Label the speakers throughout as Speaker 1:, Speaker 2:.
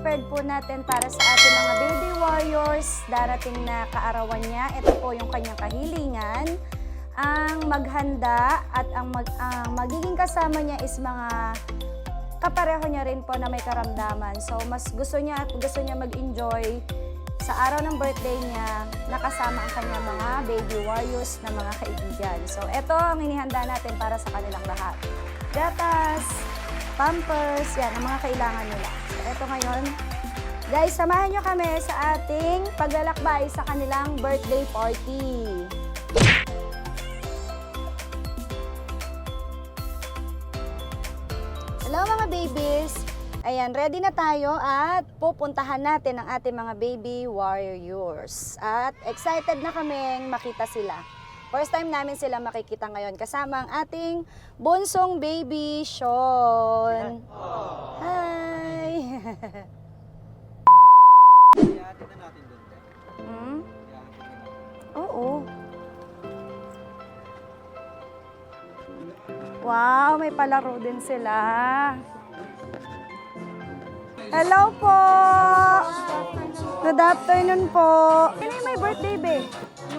Speaker 1: prepared po natin para sa ating mga baby warriors, darating na kaarawan niya. Ito po yung kanyang kahilingan. Ang maghanda at ang, mag, ang magiging kasama niya is mga kapareho niya rin po na may karamdaman. So, mas gusto niya at gusto niya mag-enjoy sa araw ng birthday niya, nakasama ang kanyang mga baby warriors na mga kaibigan. So, ito ang inihanda natin para sa kanilang lahat. Gatas, pampers, yan, ang mga kailangan nila. So, ito ngayon, guys, samahan nyo kami sa ating paglalakbay sa kanilang birthday party. Hello mga babies! Ayan, ready na tayo at pupuntahan natin ang ating mga baby warriors. At excited na kaming makita sila. First time namin sila makikita ngayon kasama ang ating bunsong baby, Sean. Hi!
Speaker 2: Ihahatid na natin doon.
Speaker 1: hmm?
Speaker 2: Ihahatid na natin.
Speaker 1: Oo. Wow, may palaro din sila. Hello po! Good afternoon po. Sino yung may birthday, be?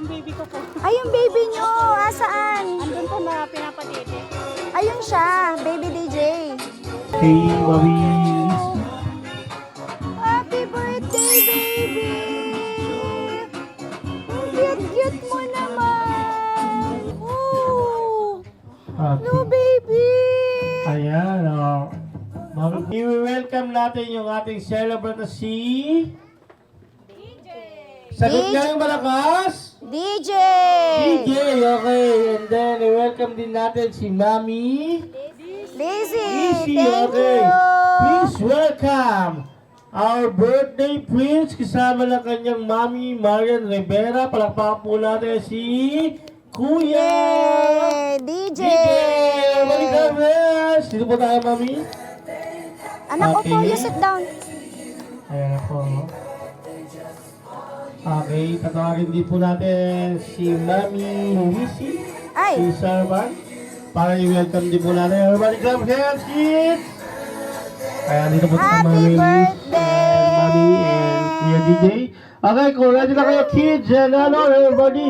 Speaker 3: Yung baby ko po.
Speaker 1: Ay, yung baby nyo! Asaan?
Speaker 3: Andun po na pinapatiti.
Speaker 1: Ayun siya, baby DJ.
Speaker 2: Hey, Mami.
Speaker 1: Happy birthday, baby! Cute-cute mo naman! Ooh! No, baby!
Speaker 4: Ayan, oh. Ma'am, i-welcome natin yung ating celebrant na si... Sagot
Speaker 1: DJ.
Speaker 4: nga yung malakas?
Speaker 1: DJ!
Speaker 4: DJ, okay. And then, i-welcome din natin si Mami.
Speaker 1: Lizzy!
Speaker 4: Easy,
Speaker 1: thank
Speaker 4: okay.
Speaker 1: you!
Speaker 4: Please welcome our birthday prince kasama ng kanyang Mami Marian Rivera. Palakpakan po natin si Kuya.
Speaker 1: Yay! DJ!
Speaker 4: DJ! Welcome, yes! Dito po tayo, Mami.
Speaker 1: Anak,
Speaker 4: Okay.
Speaker 1: upo, you sit down.
Speaker 4: Ayan po. Okay, tatawagin din po natin si Mami Lisi,
Speaker 1: Ay!
Speaker 4: si Sarban, para i-welcome din po natin. Everybody clap hands, kids! Ayan, dito po sa Mami
Speaker 1: birthday!
Speaker 4: and Mami and Kuya DJ. Okay, kung ready na kayo, kids, and ano, everybody,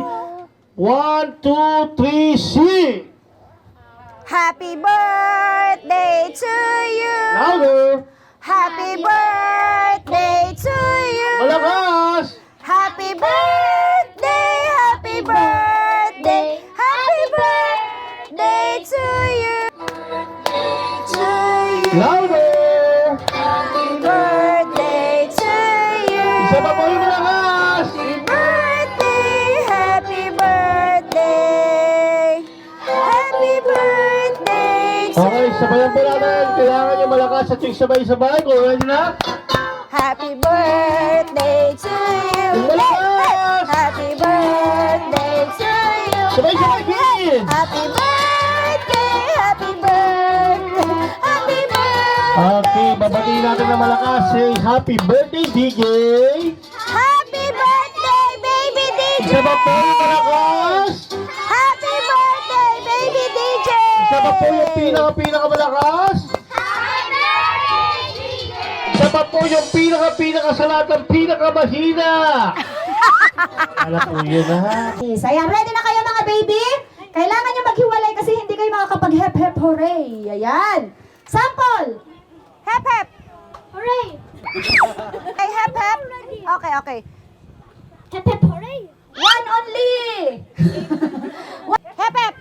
Speaker 4: one, two, three, sing!
Speaker 1: Happy birthday to you!
Speaker 4: Louder!
Speaker 1: Happy birthday to you!
Speaker 4: Malakas!
Speaker 1: Happy birthday! Happy birthday! Happy birthday to you! To you!
Speaker 4: Louder!
Speaker 1: Happy birthday to you!
Speaker 4: Isa pa po yung malakas!
Speaker 1: Happy birthday! Happy birthday! Happy birthday to
Speaker 4: Okay, sabayan po natin. Kailangan nyo malakas at yung sabay-sabay. Kung ready na?
Speaker 1: Happy birthday to you! Happy birthday to you!
Speaker 4: Sabay-sabay, kids!
Speaker 1: Happy birthday! Happy birthday! Happy birthday!
Speaker 4: Okay, babatiin natin na malakas. Say, happy birthday, DJ!
Speaker 1: Happy birthday, baby DJ!
Speaker 4: Isa pa po yung malakas?
Speaker 1: Happy birthday, baby DJ!
Speaker 4: Isa pa po yung pinaka-pinaka malakas? Isa pa po yung pinaka-pinaka sa lahat ng pinaka-mahina! Alam po yun ha?
Speaker 1: Yes, ayan, ready na kayo mga baby? Kailangan nyo maghiwalay kasi hindi kayo makakapag hep hep hooray. Ayan. Sample! Hep hep!
Speaker 3: Hooray!
Speaker 1: Okay, hep hep. Okay, okay.
Speaker 3: Hep hep hooray!
Speaker 1: One only! hep hep!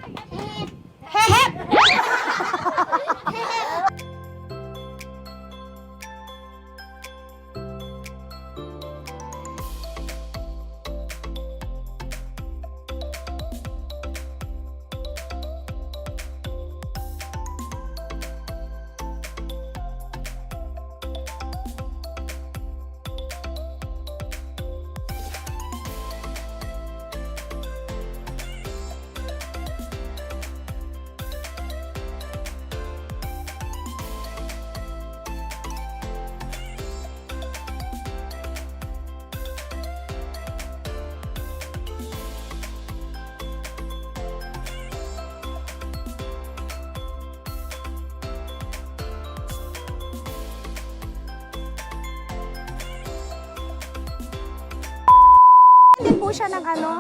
Speaker 1: Hep! siya ng ano?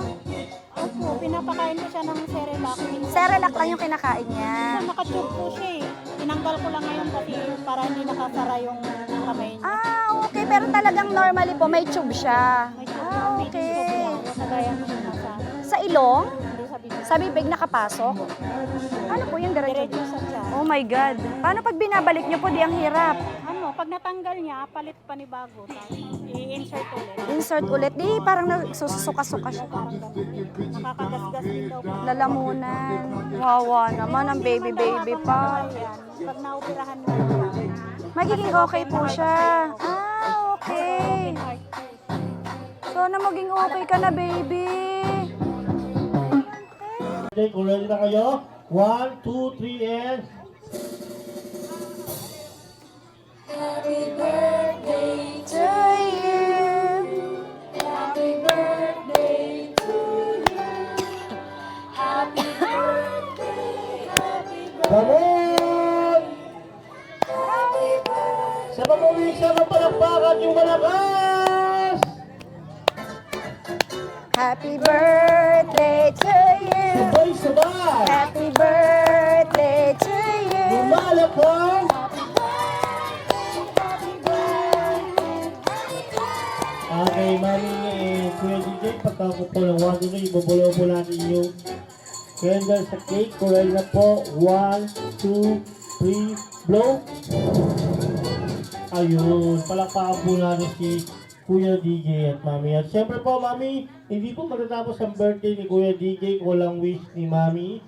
Speaker 3: Opo, pinapakain ko siya ng Cerelac. Minsan
Speaker 1: Cerelac lang yung kinakain niya.
Speaker 3: nakatube po siya eh. Tinanggal ko lang ngayon kasi para hindi nakasara yung kamay niya.
Speaker 1: Ah, okay. Pero talagang normally po, may tube siya.
Speaker 3: May tube,
Speaker 1: Ah,
Speaker 3: may tube
Speaker 1: okay.
Speaker 3: Kagaya ng nasa,
Speaker 1: Sa ilong?
Speaker 3: hindi sa bibig.
Speaker 1: Sa bibig nakapasok? Ano po yung diretso?
Speaker 3: Diretso sa tiyan.
Speaker 1: Oh my God. Paano pag binabalik niyo po, di ang hirap?
Speaker 3: Ano, pag natanggal niya, palit pa ni bago. Tapos i-insert ulit.
Speaker 1: Insert ulit. Di, parang nagsusuka-suka siya.
Speaker 3: Nakakagasgas din daw.
Speaker 1: Lalamunan. Wawa naman ang baby-baby pa.
Speaker 3: Yan. Pag naoperahan mo siya,
Speaker 1: Magiging okay po siya. Ah, okay.
Speaker 3: po.
Speaker 1: Sana maging okay ka na, baby.
Speaker 4: Okay, kung ready na kayo, one, two, three, and...
Speaker 1: birthday.
Speaker 4: Sa pag-uwi sa palakpakan yung malakas!
Speaker 1: Happy birthday to you.
Speaker 4: Sabay-sabay!
Speaker 1: Happy birthday to you.
Speaker 4: Lumalakas! Okay, mami eh, Kuya DJ, pagka ko po ng 1, 2, 3, ibubulaw natin yung candle sa cake. Kuya na po, 1, 2, 3, blow. Ayun, palakpakan po natin si Kuya DJ at Mami. At syempre po, Mami, hindi po matatapos ang birthday ni Kuya DJ walang wish ni Mami.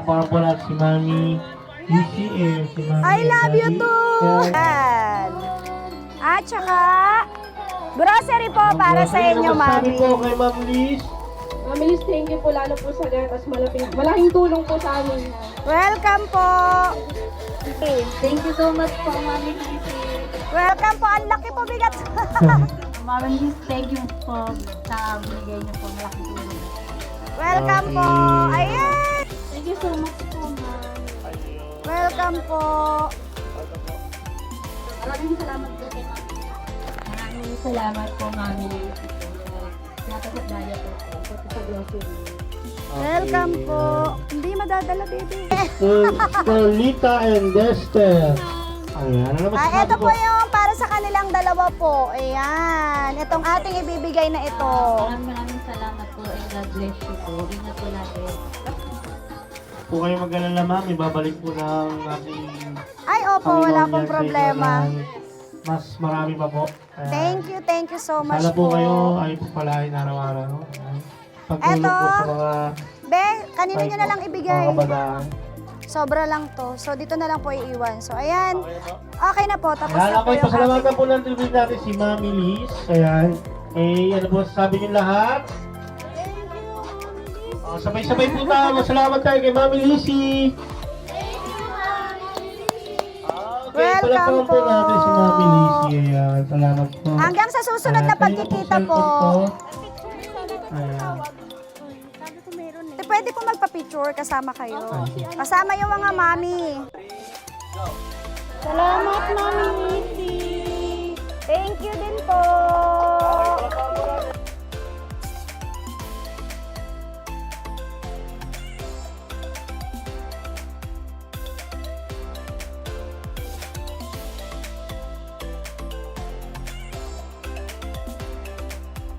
Speaker 4: Palakpakan si Mami. Easy and si Mami.
Speaker 1: I love you too!
Speaker 4: Yan.
Speaker 1: At saka, grocery po para sa inyo, Mami.
Speaker 4: po kay Ma'am Liz?
Speaker 5: Mami Liz, thank you po lalo po sa gatas. Malaking, malaking tulong po sa amin.
Speaker 1: Welcome po!
Speaker 3: Thank you so much po, Mami Lizzy.
Speaker 1: Welcome po! Ang laki po bigat!
Speaker 3: Mami Liz, thank you po sa binigay niyo po. Malaking tulong.
Speaker 1: Welcome po! Ayan!
Speaker 3: Thank you so much po, Ma'am.
Speaker 1: Welcome po!
Speaker 3: Maraming salamat po kay Mami. Maraming salamat po, Mami Lizzy. Nakakadaya po po. Pati sa grocery.
Speaker 1: Welcome po! Hindi madadala, baby.
Speaker 4: Sir- Carlita and Dexter. Ayan, ano
Speaker 1: Ah, ito po yung para sa kanilang dalawa po. Ayan. Itong ating ibibigay na ito.
Speaker 3: Maraming maraming salamat po and God bless you po. Ingat po lahat
Speaker 4: po kayo mag-alala ma'am, ibabalik po ng ating
Speaker 1: Ay, opo,
Speaker 4: Panginoon
Speaker 1: wala
Speaker 4: yan
Speaker 1: pong
Speaker 4: sa inyo
Speaker 1: problema.
Speaker 4: ng Mas marami pa po. Kaya,
Speaker 1: Thank you, thank you so much
Speaker 4: Sana po
Speaker 1: po.
Speaker 4: kayo ay pagpalain araw-araw. Ayan. Pagtulong
Speaker 1: Eto.
Speaker 4: po sa mga
Speaker 1: Be, kanino nyo na lang ibigay?
Speaker 4: mga kabataan.
Speaker 1: Sobra lang to. So, dito na lang po iiwan. So, ayan. Okay na po. Tapos
Speaker 4: Ayan,
Speaker 1: na po yung
Speaker 4: pasalamatan po ng tribute natin si Mami Liz. Ayan. Eh, ano po sabi niyo lahat? Oh, sabay-sabay po tayo. Masalamat tayo kay Mami Lizzy. Okay,
Speaker 1: Welcome
Speaker 4: po
Speaker 1: po.
Speaker 4: natin si Mami Lizzy. Ayan, salamat po.
Speaker 1: Hanggang sa susunod na pagkikita po.
Speaker 4: Ayan.
Speaker 1: Eh, pwede po magpa-picture kasama kayo. Kasama yung mga mami. Salamat, Mami Missy. Thank you din po.